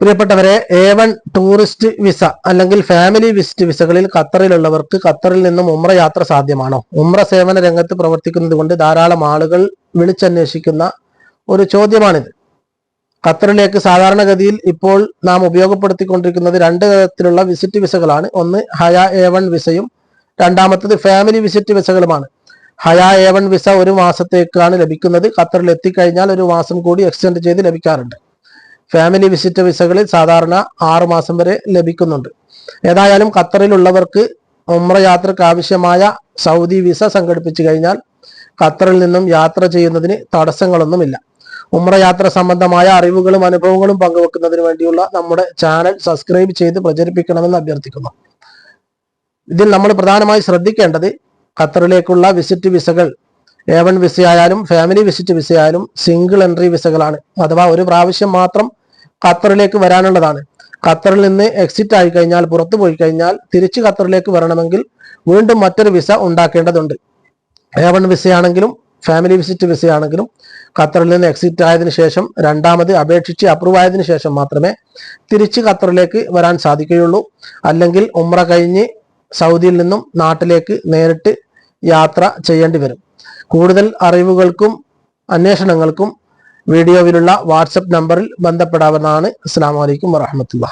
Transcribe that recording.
പ്രിയപ്പെട്ടവരെ A one tourist visa അല്ലെങ്കിൽ family visit വിസകളിൽ ഖത്തറിലുള്ളവർക്ക് ഖത്തറിൽ നിന്നും ഉമ്ര യാത്ര സാധ്യമാണോ? ഉമ്ര സേവന രംഗത്ത് പ്രവർത്തിക്കുന്നത് കൊണ്ട് ധാരാളം ആളുകൾ വിളിച്ചന്വേഷിക്കുന്ന ഒരു ചോദ്യമാണിത്. ഖത്തറിലേക്ക് സാധാരണഗതിയിൽ ഇപ്പോൾ നാം ഉപയോഗപ്പെടുത്തിക്കൊണ്ടിരിക്കുന്നത് രണ്ട് തരത്തിലുള്ള വിസിറ്റ് വിസകളാണ് ഒന്ന് ഹയ എ വൺ വിസയും രണ്ടാമത്തത് ഫാമിലി വിസിറ്റ് വിസകളുമാണ് ഹയ എ വൺ വിസ ഒരു മാസത്തേക്കാണ് ലഭിക്കുന്നത്. ഖത്തറിൽ എത്തിക്കഴിഞ്ഞാൽ ഒരു മാസം കൂടി എക്സ്റ്റെൻഡ് ചെയ്ത് ലഭിക്കാറുണ്ട്. ഫാമിലി വിസിറ്റ് വിസകളിൽ സാധാരണ ആറു മാസം വരെ ലഭിക്കുന്നുണ്ട്. ഏതായാലും ഖത്തറിലുള്ളവർക്ക് ഉമ്ര യാത്രയ്ക്ക് ആവശ്യമായ സൗദി വിസ സംഘടിപ്പിച്ചു കഴിഞ്ഞാൽ ഖത്തറിൽ നിന്നും യാത്ര ചെയ്യുന്നതിന് തടസ്സങ്ങളൊന്നുമില്ല. ഉമ്ര യാത്ര സംബന്ധമായ അറിവുകളും അനുഭവങ്ങളും പങ്കുവെക്കുന്നതിന് വേണ്ടിയുള്ള നമ്മുടെ ചാനൽ സബ്സ്ക്രൈബ് ചെയ്ത് പ്രചരിപ്പിക്കണമെന്ന് അഭ്യർത്ഥിക്കുന്നു. ഇതിൽ നമ്മൾ പ്രധാനമായി ശ്രദ്ധിക്കേണ്ടത് ഖത്തറിലേക്കുള്ള വിസിറ്റ് വിസകൾ വൺ വിസയായാലും ഫാമിലി വിസിറ്റ് വിസയായാലും സിംഗിൾ എൻട്രി വിസകളാണ് അഥവാ ഒരു പ്രാവശ്യം മാത്രം ഖത്തറിലേക്ക് വരാനുള്ളതാണ്. ഖത്തറിൽ നിന്ന് എക്സിറ്റ് ആയി കഴിഞ്ഞാൽ പുറത്തു പോയി കഴിഞ്ഞാൽ തിരിച്ച് ഖത്തറിലേക്ക് വരണമെങ്കിൽ വീണ്ടും മറ്റൊരു വിസ ഉണ്ടാക്കേണ്ടതുണ്ട്. എ വൺ വിസയാണെങ്കിലും ഫാമിലി വിസിറ്റ് വിസയാണെങ്കിലും ഖത്തറിൽ നിന്ന് എക്സിറ്റ് ആയതിനു ശേഷം രണ്ടാമത് അപേക്ഷിച്ച് അപ്രൂവ് ആയതിനു ശേഷം മാത്രമേ തിരിച്ച് ഖത്തറിലേക്ക് വരാൻ സാധിക്കുകയുള്ളൂ. അല്ലെങ്കിൽ ഉമ്ര കഴിഞ്ഞ് സൗദിയിൽ നിന്നും നാട്ടിലേക്ക് നേരിട്ട് യാത്ര ചെയ്യേണ്ടി വരും. കൂടുതൽ അറിവുകൾക്കും അന്വേഷണങ്ങൾക്കും വീഡിയോയിലുള്ള വാട്സപ്പ് നമ്പറിൽ ബന്ധപ്പെടാവുന്നതാണ്. അസ്സാം വലൈക്കും വറഹമത്തുള്ള